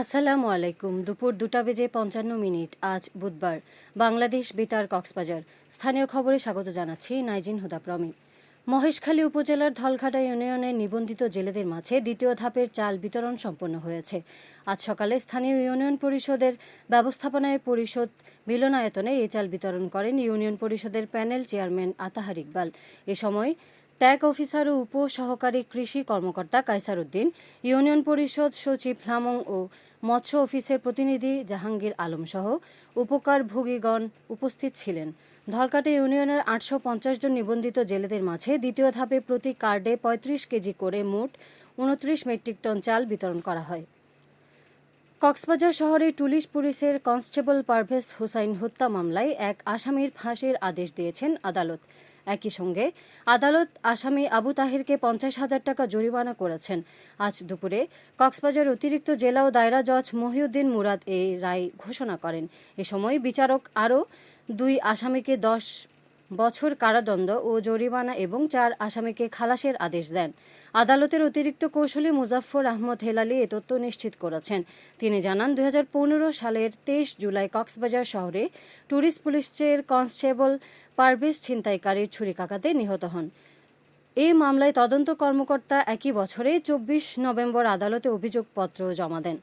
আসসালামু আলাইকুম। দুপুর দুটা বেজে পঞ্চান্ন মিনিট, আজ বুধবার। বাংলাদেশ বেতার কক্সবাজার। স্থানীয় খবরে স্বাগত জানাচ্ছি নাইজিন হুদা প্রমি মহেশখালী উপজেলার ধলঘাটা ইউনিয়নের নিবন্ধিত জেলেদের মাঝে দ্বিতীয় ধাপের চাল বিতরণ সম্পন্ন হয়েছে। আজ সকালে স্থানীয় ইউনিয়ন পরিষদের ব্যবস্থাপনায় পরিষদ মিলনায়তনে এই চাল বিতরণ করেন ইউনিয়ন পরিষদের প্যানেল চেয়ারম্যান আতাহার ইকবাল। এ সময় ট্যাগ অফিসার ও উপ সহকারী কৃষি কর্মকর্তা কাইসার উদ্দিন ইউনিয়ন পরিষদ সচিব লামং ও মৎস্য অফিসের প্রতিনিধি জাহাঙ্গীর আলম সহ উপকারভোগীগণ উপস্থিত ছিলেন। ধলকাটে ইউনিয়নের আটশো পঞ্চাশ জন নিবন্ধিত জেলেদের মাঝে দ্বিতীয় ধাপে প্রতি কার্ডে পঁয়ত্রিশ কেজি করে মোট উনত্রিশ মেট্রিক টন চাল বিতরণ করা হয়। কক্সবাজার শহরে টুলিশ পুলিশের কনস্টেবল পারভেজ হুসাইন হত্যা মামলায় এক আসামির ফাঁসির আদেশ দিয়েছেন আদালত। একই সঙ্গে আদালত আসামি আবু তাহিরকে পঞ্চাশ হাজার টাকা জরিমানা করেছেন। আজ দুপুরে কক্সবাজার অতিরিক্ত জেলা ও দায়রা জজ মহিউদ্দিন মুরাদ এই রায় ঘোষণা করেন। এ সময় বিচারক আরও দুই আসামিকে দশ বছর কারাদণ্ড ও জরিমানা এবং চার আসামিকে খালাসের আদেশ দেন। আদালতের অতিরিক্ত কৌশলী মুজাফফর আহমদ হেলালি এ তথ্য নিশ্চিত করেছেন। তিনি জানান, দুই হাজার পনেরো সালের তেইশ জুলাই কক্সবাজার শহরে ট্যুরিস্ট পুলিশের কনস্টেবল পারভেজ ছিনতাইকারীর ছুরিকাঘাতে নিহত হন। এই মামলায় তদন্ত কর্মকর্তা একই বছরে চব্বিশ নভেম্বর আদালতে অভিযোগপত্র জমা দেন।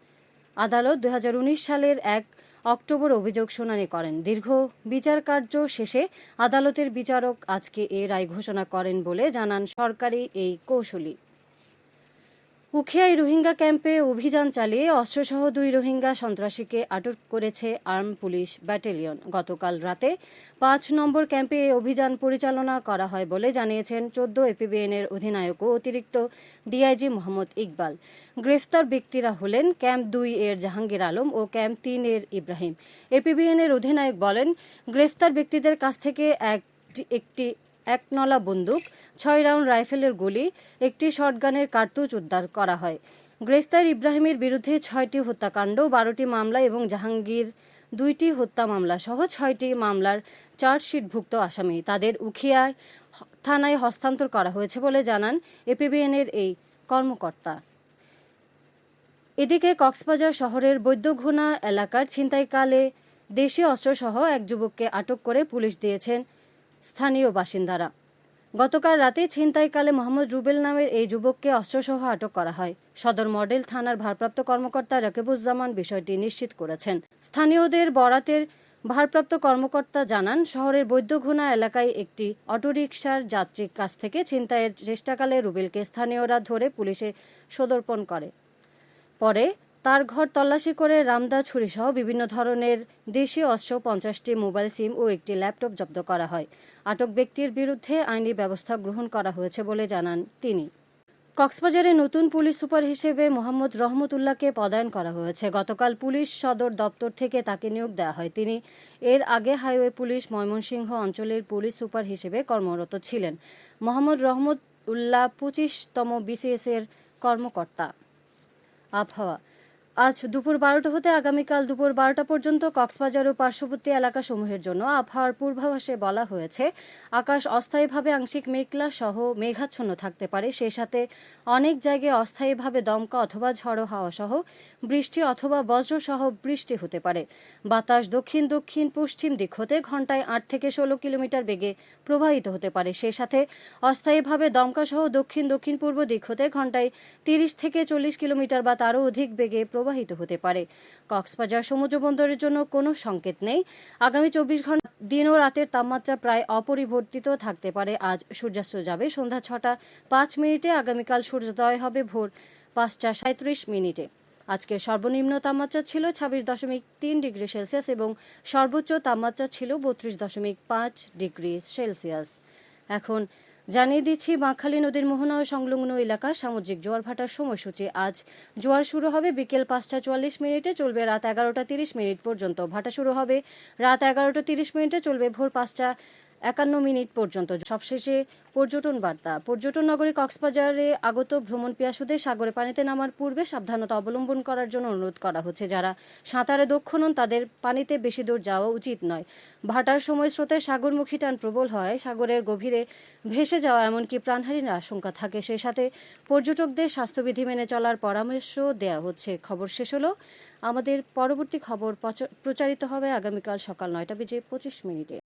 আদালত দুই হাজার উনিশ সালের এক অক্টোবর অভিযোগ শুনানি করেন। দীর্ঘ বিচার কার্য শেষে আদালতের বিচারক আজকে এ রায় ঘোষণা করেন বলে জানান সরকারি এই কৌশলী। উখিয়ায় রোহিঙ্গা ক্যাম্পে অভিযান চালিয়ে অস্ত্রসহ দুই রোহিঙ্গা সন্ত্রাসীকে আটক করেছে আর্ম পুলিশ ব্যাটালিয়ন। গতকাল রাতে পাঁচ নম্বর ক্যাম্পে অভিযান পরিচালনা করা হয় বলে জানিয়েছেন চোদ্দ এপিবিএনের অধিনায়ক ও অতিরিক্ত ডিআইজি মোহাম্মদ ইকবাল। গ্রেফতার ব্যক্তিরা হলেন ক্যাম্প দুই এর জাহাঙ্গীর আলম ও ক্যাম্প তিন এর ইব্রাহিম। এপিবিএনের অধিনায়ক বলেন, গ্রেফতার ব্যক্তিদের কাছ থেকে এক একটি একটি একনলা বন্দুক, ছয় রাউন্ড রাইফেলের গুলি, একটি শটগানের কার্তুজ উদ্ধার করা হয়। গ্রেফতার ইব্রাহিমের বিরুদ্ধে ছয়টি হত্যাকাণ্ড, বারোটি মামলা এবং জাহাঙ্গীর দুইটি হত্যা মামলা সহ ছয়টি মামলার চার্জশিটভুক্ত আসামি। তাদের উখিয়ায় থানায় হস্তান্তর করা হয়েছে বলে জানান এপিবিএনের এই কর্মকর্তা। এদিকে কক্সবাজার শহরের বৈদ্যঘুনা এলাকার ছিনতাইকালে দেশীয় অস্ত্রসহ এক যুবককে আটক করে পুলিশ দিয়েছেন স্থানীয় বাসিন্দারা। গতকাল রাতে ছিনতাইকালে মোহাম্মদ রুবেল নামের এই যুবককে অস্ত্রসহ আটক করা হয়। সদর মডেল থানার ভারপ্রাপ্ত কর্মকর্তা রকিবুজ্জামান বিষয়টি নিশ্চিত করেছেন। স্থানীয়দের বরাতের ভারপ্রাপ্ত কর্মকর্তা জানান, শহরের বৈদ্যঘুনা এলাকায় একটি অটোরিকশার যাত্রীর কাছ থেকে ছিনতাইয়ের চেষ্টাকালে রুবেলকে স্থানীয়রা ধরে পুলিশে সদর্পণ করে। পরে তার ঘর তল্লাশি করে রামদা ছুরিসহ বিভিন্ন ধরনের দেশীয় অস্ত্র, পঞ্চাশটি মোবাইল সিম ও একটি ল্যাপটপ জব্দ করা হয়। আটক ব্যক্তির বিরুদ্ধে আইনি ব্যবস্থা গ্রহণ করা হয়েছে বলে জানান তিনি। কক্সবাজারে নতুন পুলিশ সুপার হিসেবে মোহাম্মদ রহমতুল্লাহকে পদায়ন করা হয়েছে। গতকাল পুলিশ সদর দপ্তর থেকে তাকে নিয়োগ দেওয়া হয়। তিনি এর আগে হাইওয়ে পুলিশ ময়মনসিংহ অঞ্চলের পুলিশ সুপার হিসেবে কর্মরত ছিলেন। মোহাম্মদ রহমত উল্লাহ পঁচিশতম বিসিএস এর কর্মকর্তা। আবহাওয়া। আজ দুপুর বারোটা হতে আগামীকাল দুপুর বারোটা পর্যন্ত কক্সবাজার ও পার্শ্ববর্তী এলাকাসমূহের জন্য আবহাওয়ার পূর্বাভাসে বলা হয়েছে, আকাশ অস্থায়ীভাবে আংশিক মেঘলা সহ মেঘাচ্ছন্ন থাকতে পারে, সেই সাথে অনেক জায়গায় অস্থায়ীভাবে দমকা অথবা ঝড়ো হাওয়া সহ বৃষ্টি অথবা বজ্রসহ বৃষ্টি হতে পারে। বাতাস দক্ষিণ দক্ষিণ পশ্চিম দিক হতে ঘন্টায় আট থেকে ষোলো কিলোমিটার বেগে প্রবাহিত হতে পারে। সেই সাথে অস্থায়ীভাবে দমকা সহ দক্ষিণ দক্ষিণ পূর্ব দিক হতে ঘন্টায় তিরিশ থেকে চল্লিশ কিলোমিটার বা তারও অধিক বেগে প্রবাহিত হতে পারে। কক্সবাজার সমুদ্র বন্দরের জন্য কোনো সংকেত নেই। আগামী চব্বিশ ঘণ্টা দিন ও রাতের তাপমাত্রা প্রায় অপরিবর্তিত থাকতে পারে। আজ সূর্যাস্ত যাবে সন্ধ্যা ছটা পাঁচ মিনিটে, আগামীকাল সূর্যোদয় হবে ভোর পাঁচটা সাঁত্রিশ মিনিটে। আজকের সর্বনিম্ন তাপমাত্রা ছিল ছাব্বিশ দশমিক তিন ডিগ্রি সেলসিয়াস এবং সর্বোচ্চ তাপমাত্রা ছিল বত্রিশ দশমিক পাঁচ ডিগ্রি সেলসিয়াস। এখন জানিয়ে দিচ্ছি, বাঁকখালী নদীর মোহনা ও সংলগ্ন এলাকার সামুদ্রিক জোয়ার ভাটার সময়সূচি। আজ জোয়ার শুরু হবে বিকেল পাঁচটা চুয়াল্লিশ মিনিটে, চলবে রাত এগারোটা তিরিশ মিনিট পর্যন্ত। ভাটা শুরু হবে রাত এগারোটা তিরিশ মিনিটে, চলবে ভোর পাঁচটা একান্ন মিনিট পর্যন্ত। সবশেষে পর্যটন বার্তা। পর্যটন নগরী কক্সবাজারে আগত ভ্রমণ পিয়াসুদের সাগরে পানিতে নামার পূর্বে সাবধানতা অবলম্বন করার জন্য অনুরোধ করা হচ্ছে। যারা সাঁতারে দক্ষ নন, তাদের পানিতে বেশি দূর যাওয়া উচিত নয়। ভাটার সময় স্রোতের সাগরমুখী টান প্রবল হয়। সাগরের গভীরে ভেসে যাওয়া এমনকি প্রাণহানির আশঙ্কা থাকে। সেই সাথে পর্যটকদের স্বাস্থ্যবিধি মেনে চলার পরামর্শ দেওয়া হচ্ছে। খবর শেষ হলো। আমাদের পরবর্তী খবর প্রচারিত হবে আগামীকাল সকাল নয়টা বেজে পঁচিশ মিনিটে।